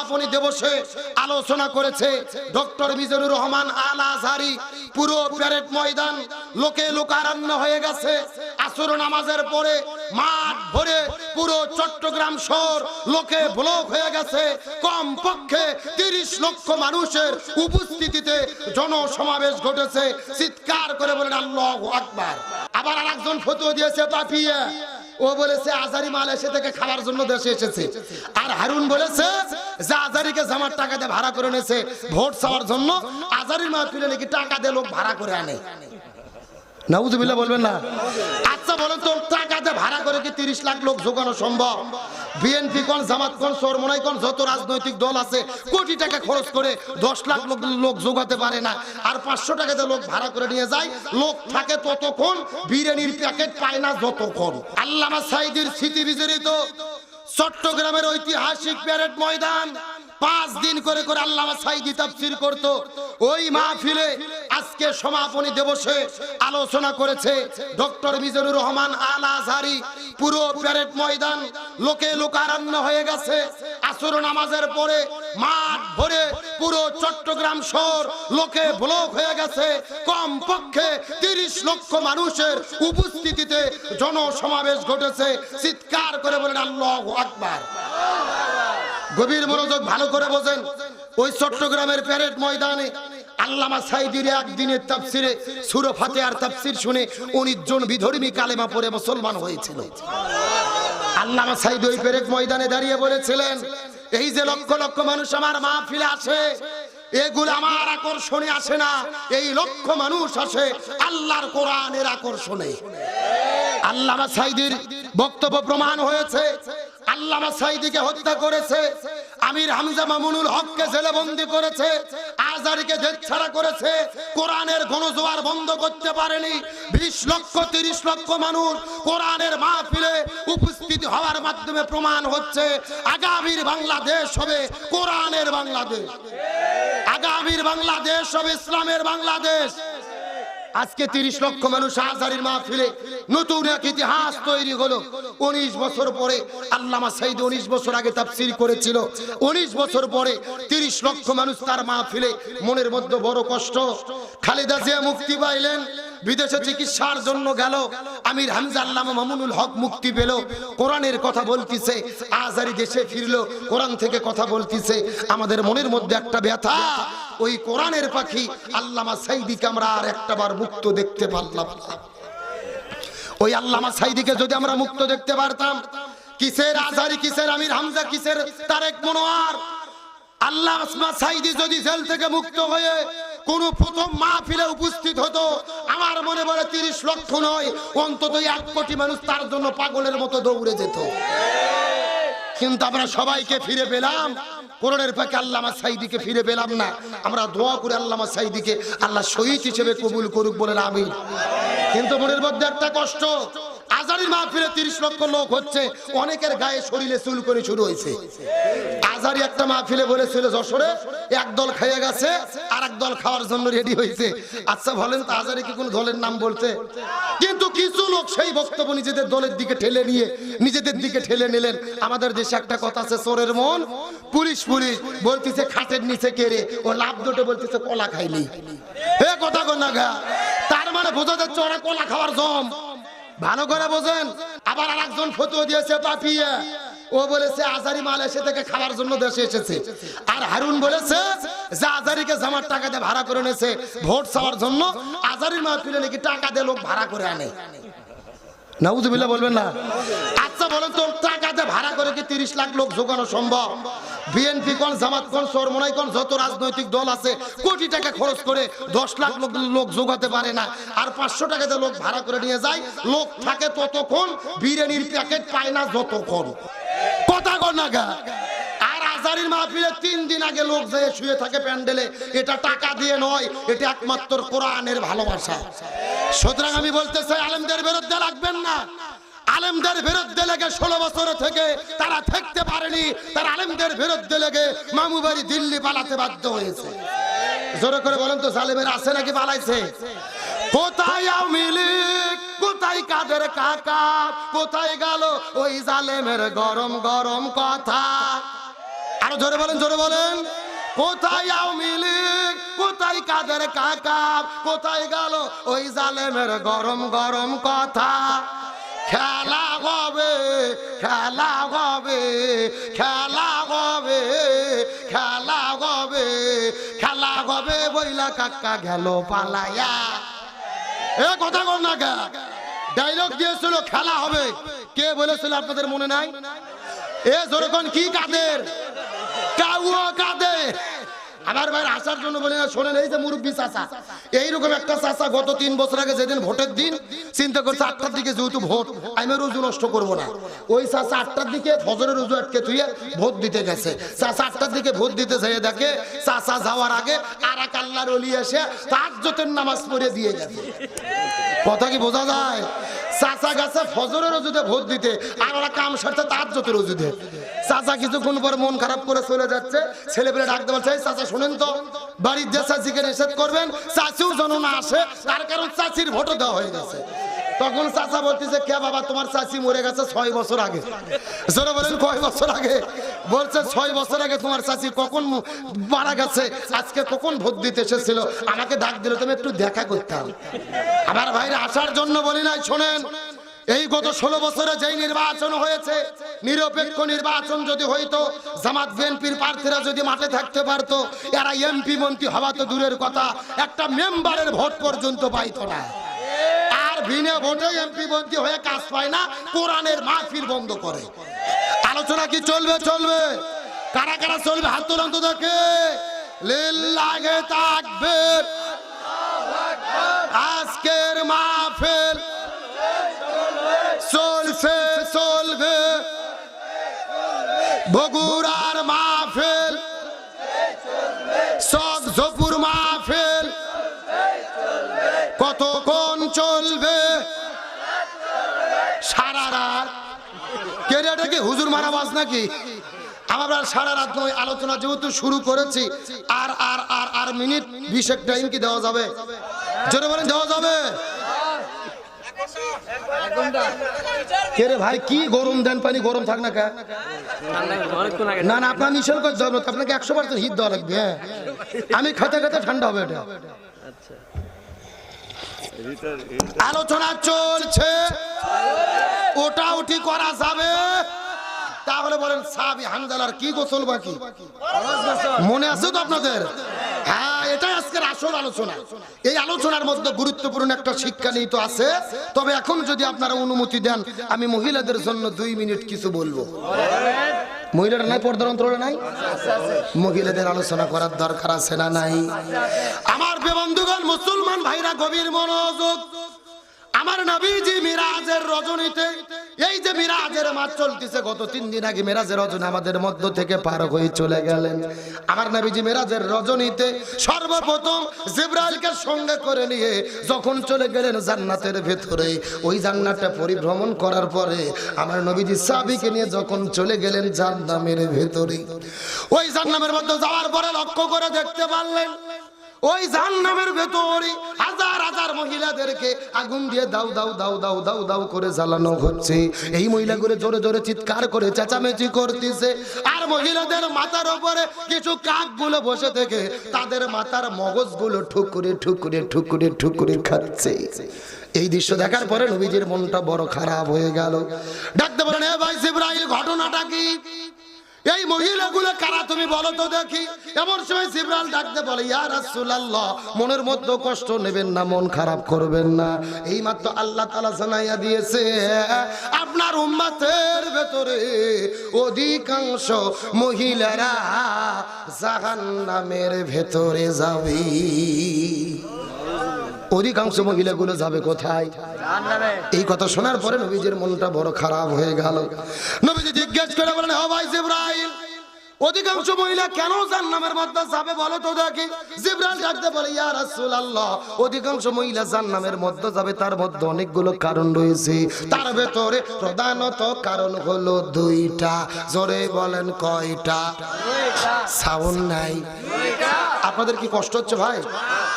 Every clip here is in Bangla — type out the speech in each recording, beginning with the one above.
আপনি দিবসে আলোচনা করেছে ডক্টর মিজানুর রহমান আল আজহারি পুরো প্যারেড ময়দান লোকে লোকারণ্য হয়ে গেছে। আসর নামাজের পরে মাঠ ভরে পুরো চট্টগ্রাম শহর লোকে ব্লক হয়ে গেছে। কম পক্ষে তিরিশ লক্ষ মানুষের উপস্থিতিতে জনসমাবেশ ঘটেছে। চিৎকার করে বলেন, আল্লাহ আকবার। আবার আরেকজন ফটো দিয়েছে পাপিয়ে ও বলেছে, আজারি মাল এসে থেকে খাওয়ার জন্য দেশে এসেছে। আর হারুন বলেছে, যে আজারিকে জামার টাকা দিয়ে ভাড়া করে এনেছে, ভোট চাওয়ার জন্য আজারির মাহফিলে নাকি টাকা দিয়ে লোক ভাড়া করে আনে। নাউজুবিল্লাহ বলবেন না? আচ্ছা বলেন তো, টাকা দিয়ে ভাড়া করে কি তিরিশ লাখ লোক জোগানো সম্ভব? বিএনপি কোন, জামাত কোন, সরমনাই কোন, যত রাজনৈতিক দল আছে, কোটি টাকা খরচ করে দশ লাখ লোক লোক জোগাতে পারে না। আর পাঁচশো টাকাতে লোক ভাড়া করে নিয়ে যায়, লোক থাকে ততক্ষণ, বিরিয়ানির প্যাকেট পায় না যতক্ষণ। আল্লামা সাইদির স্মৃতি বিজড়িত, চট্টগ্রামের ঐতিহাসিক প্যারেড ময়দান। পাঁচ দিন করে করে আল্লামা সাইদি তাফসির করত। ওই মাহফিলে আজকে সমাপনী দিবসে আলোচনা করেছে ডক্টর মিজানুর রহমান আল আজহারি পুরো প্যারেড ময়দান লোকে লোকারণ্য হয়ে গেছে। আসর নামাজের পরে মাঠ ভরে পুরো চট্টগ্রাম শহর লোকে ব্লক হয়ে গেছে। কম পক্ষে তিরিশ লক্ষ মানুষের উপস্থিতিতে জনসমাবেশ ঘটেছে। চিৎকার করে বলেন, আল্লাহ আকবার। গভীর মনোযোগ ভালো করে বোঝেন। ওই চট্টগ্রামের প্যারেড ময়দানে আল্লামা সাইদির একদিনের তাফসিরে সুর ফাতেহার তাফসির শুনে উনিশ জন বিধর্মী কালেমা পড়ে মুসলমান হয়েছিল। আল্লামা সাইদি ওই প্যারেড ময়দানে দাঁড়িয়ে বলেছিলেন, এই যে লক্ষ লক্ষ মানুষ আমার মাহফিলে আছে এগুলো আমার আকর্ষণে আসে না। এই লক্ষ মানুষ আসে আল্লাহর কোরআনের আকর্ষণে। আল্লামা সাইদির বক্তব্য প্রমাণ হয়েছে। আল্লামা সাইদিকে হত্যা করেছে। আমির হামজা মামুনুল হককে জেলে বন্দি করেছে। আজারিকে জেল ছাড়া করেছে। কোরআনের গণজোয়ার বন্ধ করতে পারেনি। বিশ লক্ষ, তিরিশ লক্ষ মানুষ কোরআনের মাহফিলে উপস্থিত হওয়ার মাধ্যমে প্রমাণ হচ্ছে, আগামীর বাংলাদেশ হবে কোরআনের বাংলাদেশ। আগামীর বাংলাদেশ হবে ইসলামের বাংলাদেশ। আজকে তিরিশ লক্ষ মানুষ আজারির মাহফিলে নতুন এক ইতিহাস তৈরি হলো। উনিশ বছর পরে আল্লামা সাইদ উনিশ বছর আগে তাফসির করেছিল। উনিশ বছর পরে তিরিশ লক্ষ মানুষ তার মা মাহফিলে মনের মধ্যে বড় কষ্ট। খালেদা জিয়া মুক্তি পাইলেন। বিদেশে চিকিৎসার জন্য গেল। আমির হামজা আল্লামা মামুনুল হক মুক্তি পেল। কোরআনের কথা বলতিছে, আজারি দেশে ফিরলো, কোরআন থেকে কথা বলতিছে। আমাদের মনের মধ্যে একটা ব্যথা, ওই কোরআনের পাখি আল্লামা সাইদিকে আমরা আর একটা বার মুক্ত দেখতে পারলাম ওই আল্লামা সাইদিকে যদি আমরা মুক্ত দেখতে পারতাম, কিসের আজারি, কিসের আমির হামজা, কিসের তারেক মনোয়ার? আল্লাহ আসমা সাইদি যদি জেল থেকে মুক্ত হয়ে কোন প্রথম মাহফিলে উপস্থিত হতো। আমার মনে বলে তিরিশ লক্ষ নয়, অন্তত এক কোটি মানুষ তার জন্য পাগলের মতো দৌড়ে যেত। কিন্তু আমরা সবাইকে ফিরে পেলাম। কোরআনের পাকে আল্লামা সাইদিকে ফিরে পেলাম না। আমরা দোয়া করে আল্লামা সাইদিকে আল্লাহ শহীদ হিসেবে কবুল করুক বলেন আমি কিন্তু মনের মধ্যে একটা কষ্ট আজারির মাহফিলে তিরিশ লক্ষ লোক হচ্ছে, অনেকের গায়ে শরীরে চুল করে শুরু হয়েছে। আজারি একটা মাহফিলে বলেছিল, যশোরে এক দল খেয়ে গেছে আর এক দল খাওয়ার জন্য রেডি হয়েছে। আচ্ছা বলেন তো, আজারি কি কোন দলের নাম বলছে? কিন্তু কিছু লোক সেই বক্তব্য নিজেদের দলের দিকে ঠেলে নিয়ে, নিজেদের দিকে ঠেলে নিলেন। আমাদের দেশে একটা কথা আছে, চোরের মন, পুলিশ পুলিশ, বলতেছে, খাটের নিচে কেড়ে ও লাভ দুটো বলতেছে, কলা খাইনি এ কথা কন্যা গা। তার মানে বোঝা যাচ্ছে ওরা কলা খাওয়ার জম। ভালো করে বোঝেন। আবার আরেকজন ফটো দিয়েছে পাপিয়ে ও বলেছে, আজারি মাল এসে থেকে খাওয়ার জন্য দেশে এসেছে। আর হারুন বলেছে, যে আজারিকে জামার টাকা দিয়ে ভাড়া করে এনেছে, ভোট চাওয়ার জন্য আজারির মাহফিলে নাকি টাকা দিয়ে লোক ভাড়া করে আনে। নাউজুবিল্লাহ বলবেন না। আচ্ছা বলেন তো, টাকা দিয়ে ভাড়া করে কি তিরিশ লাখ লোক জোগানো সম্ভব? বিএনপি কোন, জামাত কোন, সরমনাই কোন, যত রাজনৈতিক দল আছে, কোটি টাকা খরচ করে দশ লাখ লোক লোক জোগাতে পারে না। আর পাঁচশো টাকাতে লোক ভাড়া করে নিয়ে যায়, লোক থাকে ততক্ষণ বিরিয়ানির প্যাকেট পায় না যতক্ষণ। কথা কর না গা। আজারির মাহফিলে তিন দিন আগে লোক যায় শুয়ে থাকে প্যান্ডেলে, এটা টাকা দিয়ে নয়, এটা একমাত্র কোরআনের ভালোবাসা। সুতরাং আমি বলতে চাই, আলেমদের বিরুদ্ধে লাগবেন না। আলেমদের বিরুদ্ধে লেগে ষোলো বছর থেকে তারা থাকতে পারেনি, তার আলেমদের বিরুদ্ধে লেগে মামু বাড়ি দিল্লি পালাতে বাধ্য হয়েছে। জোরে করে বলেন তো সালেমের আছে নাকি পালাইছে? কোথায় আওয়ামী কোথায় কাদের কাকা? কোথায় গেল ওই জালেমের গরম গরম কথা? আরও জোরে বলেন জোরে বলেন। কোথায় আওয়ামী কোথায় কাদের কাকা? কোথায় গেল ওই জালেমের গরম গরম কথা? খেলা হবে খেলা হবে খেলা হবে খেলা হবে খেলা হবে বইলা কাকা গেল পালায়া এ কথা কর না কে? ডায়লগ দিয়েছিল, খেলা হবে। কে বলেছিল আপনাদের মনে নাই? এ যেরকম কি কাদের? কাউয়া কাদে আমার ভাই আসার জন্য বলে না, শোনেন, এই যে মুরব্বী চাচা, এইরকম একটা চাচা গত তিন বছর আগে যেদিন ভোটের দিন চিন্তা করছে আটটার দিকে যেহেতু ভোট আমি রুজু নষ্ট করব না। ওই চাচা আটটার দিকে ফজরের রুজু আটকে থুয়ে ভোট দিতে গেছে। চাচা আটটার দিকে ভোট দিতে যেয়ে দেখে চাচা যাওয়ার আগে আর এক আল্লাহর অলি এসে তাজ্জতের নামাজ পড়ে দিয়ে গেছে। কথা কি বোঝা যায়? চাচা গাছে ফজরের রজুতে ভোট দিতে আর ওরা কাম সারতে তার যত রজুতে চাচা কিছুক্ষণ পর মন খারাপ করে চলে যাচ্ছে ছেলে পেলে ডাকতে বলছে "এই চাচা শোনেন তো। বাড়ির যে চাচিকে নিষেধ করবেন, চাচিও যেন না আসে, তার কারণ চাচির ভোটও দেওয়া হয়ে গেছে। তখন চাচা বলতেছে, কে বাবা, তোমার চাচি মরে গেছে ছয় বছর আগে? জোরে বলেন, কয় বছর আগে? বলছে, ছয় বছর আগে তোমার চাচি কখন মারা গেছে? আজকে কখন ভোট দিতে এসেছিল? আমাকে ডাক দিলে তুমি একটু দেখা করতাম। আমার ভাইরা আসার জন্য বলি নাই, শোনেন। এই গত ষোলো বছরে যেই নির্বাচন হয়েছে, নিরপেক্ষ নির্বাচন যদি হইতো, জামাত, বিএনপির প্রার্থীরা যদি মাঠে থাকতে পারতো, এরা এমপি, মন্ত্রী হওয়া তো দূরের কথা, একটা মেম্বারের ভোট পর্যন্ত পাইতো না। আর বিনা ভোটে এমপি, মন্ত্রী হয়ে কাজ পায় না, কোরআনের মাহফিল বন্ধ করে। আলোচনা কি চলবে চলবে? কারা কারা চলবে? হাত তুলন্ত দেখে। লিল্লাহে তাকবীর। আজকের মাহফিল মাহফিল। কতক্ষণ চলবে? সারা রাত। কেরিয়াটা কি হুজুর মারা বাস নাকি? আমরা সারা রাত নয়, আলোচনা যেহেতু শুরু করেছি, আর আর আর আর মিনিট বিশেক টাইম কি দেওয়া যাবে? জোরে বলেন, দেওয়া যাবে? ভাই, কি গরম, দেন পানি, গরম থাক না না না, আপনার আপনাকে একশো হিট হ্যাঁ? আমি খেতে খেতে ঠান্ডা হবে আলোচনা চলছে। ওটা উঠি করা যাবে। তাহলে বলেন, সাবি হামদালার কি গোসল বাকি? মনে আছে তো আপনাদের? হ্যাঁ আজকের আসল আলোচনা। এই আলোচনার মধ্যে গুরুত্বপূর্ণ একটা শিক্ষা নিহিত আছে। তবে এখন যদি আপনারা অনুমতি দেন, আমি মহিলাদের জন্য দুই মিনিট কিছু বলব। নাই নাই? মহিলাদের আলোচনা করার দরকার আছে না নাই? আমার মুসলমান ভাইরা, গভীর মনোযোগ। আমার নবীজি মিরাজের রজনীতে এই যে মিরাজের মাস চলতেছে, গত তিন দিন আগে মিরাজের রজনী আমাদের মধ্য থেকে পার হয়ে চলে গেলেন। আমার নবীজি মিরাজের রজনীতে সর্বপ্রথম জিব্রাইলকে সঙ্গে করে নিয়ে যখন চলে গেলেন জান্নাতের ভেতরে, ওই জান্নাতটা পরিভ্রমণ করার পরে আমার নবীজি সাবিকে নিয়ে যখন চলে গেলেন জান্নামের ভেতরে, ওই জান্নামের মধ্যে যাওয়ার পরে লক্ষ্য করে দেখতে পারলেন ওই জাহান্নামের ভেতরে হাজার হাজার মহিলাদেরকে আগুন দিয়ে দাও দাও দাও দাও দাও দাও করে জ্বালানো হচ্ছে। এই মহিলাগুলো জোরে জোরে চিৎকার করে চেঁচামেচি করতেছে। আর মহিলাদের মাথার উপরে কিছু কাকগুলো বসে থেকে তাদের মাথার মগজগুলো ঠুকুরে ঠুকুরে ঠুকুরে ঠুকুরে খাচ্ছে। এই দৃশ্য দেখার পরে নবীজির মনটা বড় খারাপ হয়ে গেল। ডাকতে বলেন, এ ভাই জিব্রাইল, ঘটনাটা কি? এই মহিলাগুলো কারা তুমি বলো তো দেখি। এমন সময় জিব্রাইল ডাকতে বলে, ইয়া রাসূলুল্লাহ, মনের মধ্যে কষ্ট নেবেন না, মন খারাপ করবেন না। এই মাত্র আল্লাহ তাআলা জানাইয়া দিয়েছে, আপনার উম্মতের ভেতরে অধিকাংশ মহিলারা জাহান্নামের ভেতরে যাবে। অধিকাংশ মহিলাগুলো যাবে কোথায়? এই কথা শোনার পরে নবীজির মনটা বড় খারাপ হয়ে গেল। নবীজি জিজ্ঞেস করে বলেন জিব্রাইল অধিকাংশ মহিলা কেন জান্নামের মধ্যে যাবে বলো তো দেখি? জিব্রাইল ডাকতে বলে ইয়া রাসূলুল্লাহ অধিকাংশ মহিলা জান্নামের মধ্যে যাবে তার মধ্যে অনেকগুলো কারণ রয়েছে। তার ভেতরে প্রধানত কারণ হলো দুইটা। জোরে বলেন কয়টা? সাউন্ড নাই। আপনাদের কি কষ্ট হচ্ছে ভাই?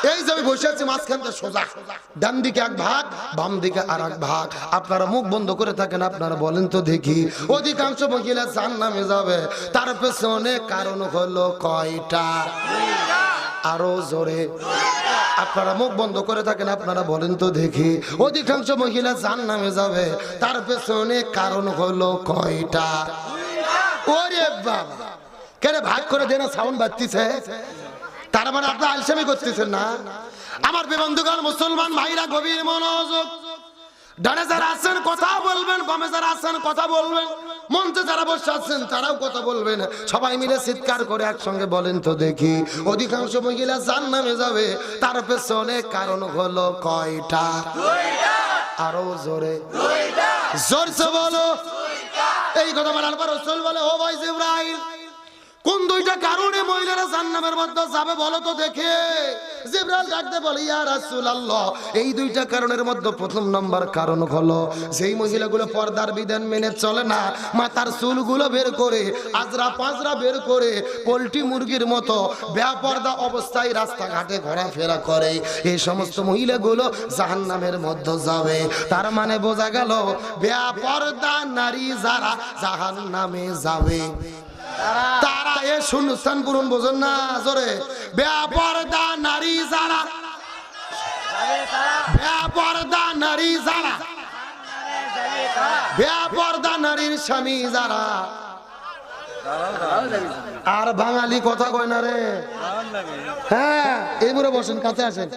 এই যে আমি বসে আছি, মাঝখান থেকে সোজা। ডান দিকে এক ভাগ, বাম দিকে আর এক ভাগ। আপনারা মুখ বন্ধ করে থাকেন, আপনারা বলেন তো দেখি। অধিকাংশ মহিলা জান নামে যাবে। তার পেছনে কারণ হলো কয়টা? আরও জোরে। আপনারা মুখ বন্ধ করে থাকেন, আপনারা বলেন তো দেখি। অধিকাংশ মহিলা জান নামে যাবে। তার পেছনে কারণ হলো কয়টা? ওরে বাবা! কেন ভাগ করে দেনা সাউন্ড বাজতিছে তার মানে আপনার আলসামি করতেছেন না? আমার বিবন্ধুগণ, মুসলমান ভাইরা, গভীর মনোযোগ। ডানে কথা বলবেন কথা বলবেন। বসে আছেন, তারাও কথা বলবেন। সবাই মিলে চিৎকার করে একসঙ্গে বলেন তো দেখি, অধিকাংশ মহিলা তার পেছনে কারণ হলো কয়টা? আরও জোরে। জোরসে বলো। এই কথা বলার পর বলে, ও ভাই জিব্রাইল কোন দুইটা কারণে মহিলারা জান্নামের মধ্যে যাবে বলো তো দেখে। জিব্রাইল ডাকতে বলে, ইয়া রাসূলুল্লাহ, এই দুইটা কারণের মধ্যে প্রথম নম্বর কারণ হলো, যেই মহিলাগুলো পর্দার বিধান মেনে চলে না, মাথার চুলগুলো বের করে, আজরা পাজরা বের করে, পোল্ট্রি মুরগির মতো বেপর্দা অবস্থায় রাস্তাঘাটে ঘোরাফেরা করে, এই সমস্ত মহিলাগুলো জাহান্নামের মধ্যে যাবে। তার মানে বোঝা গেল, বেপর্দা নারী যারা জাহান্নামে যাবে। তারা এ শূন্যস্থান পূরণ বোঝেন না, জোরে। বেপর্দা নারী যারা। বেপর্দা নারী যারা। বেপর্দা নারীর স্বামী যারা। আর বাঙালি কথা কয় না রে। হ্যাঁ এইবারে বসেন, কাছে আসেন।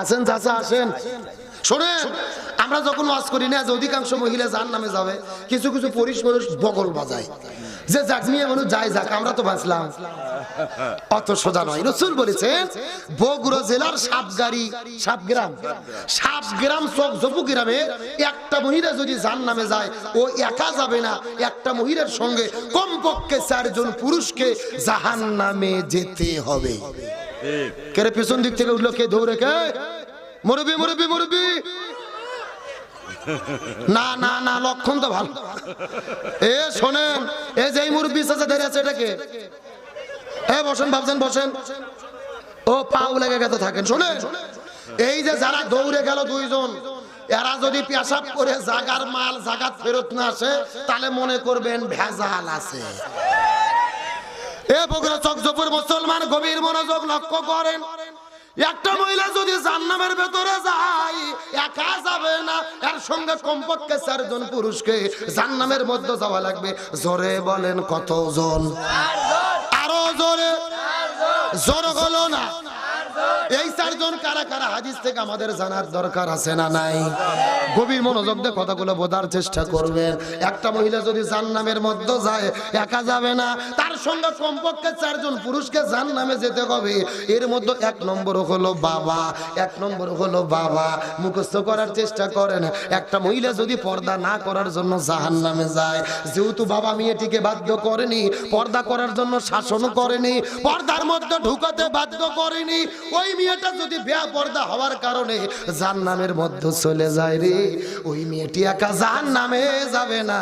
আসেন, চাচা, আসেন। শোনেন, আমরা যখন ওয়াজ করি না, যে অধিকাংশ মহিলা যার নামে যাবে, কিছু কিছু পুরুষ মানুষ বগল বাজায়। যে যাক নিয়ে মানুষ যায় যাক আমরা তো বাঁচলাম। অত সোজা নয়। রসুল বলেছেন বগুড়া জেলার সাপগাড়ি সাপগ্রাম সাপগ্রাম চক জপু গ্রামে একটা মহিলা যদি যার নামে যায় ও একা যাবে না। একটা মহিলার সঙ্গে কমপক্ষে চারজন পুরুষকে জাহান নামে যেতে হবে। কেরে পেছন দিক থেকে উঠল কে দৌড়ে কে? মুরবি মুরবি মুরবি। না না না, লক্ষণ তো ভালো। এ, শোনেন, এ যে মুরব্বী চাচা ধরে আছে এটাকে এ, বসেন, ভাবছেন, বসেন। ও, পাও লেগে গেছে, থাকেন, শোনেন। এই যে যারা দৌড়ে গেল দুইজন, এরা যদি পেশাব করে জাগার মাল, জাগাত ফেরত না আসে, তাহলে মনে করবেন ভেজাল আছে। এ, বগুড়া চকজপুর মুসলমান গভীর মনোযোগ লক্ষ্য করেন। একটা মহিলা যদি জান্নামের ভেতরে যায় একা যাবে না। এর সঙ্গে কমপক্ষে চারজন পুরুষকে জান্নামের মধ্যে যাওয়া লাগবে। জোরে বলেন কতজন? আরও জোরে। জোর হলো না। এই চারজন কারা কারা? হাদিস থেকে আমাদের জানার দরকার আছে না নাই? গভীর মনোযোগ দিয়ে কথাগুলো বোঝার চেষ্টা করবেন। একটা মহিলা যদি জান্নামের মধ্যে যায়, একা যাবে না। তার সঙ্গে কমপক্ষে চারজন পুরুষকে জান্নামে যেতে হবে। এর মধ্যে এক নম্বর হলো বাবা। এক নম্বর হলো বাবা। মুখস্থ করার চেষ্টা করেন। একটা মহিলা যদি পর্দা না করার জন্য জাহান্নামে যায়, যেহেতু বাবা মেয়েটিকে বাধ্য করেনি, পর্দা করার জন্য শাসন করেনি, পর্দার মধ্যে ঢুকাতে বাধ্য করেনি, ওই মেয়েটা যদি বেয়া পর্দা হওয়ার কারণে জাহান্নামের মধ্যে চলে যায় রে, ওই মেয়েটি একা জাহান্নামে যাবে না।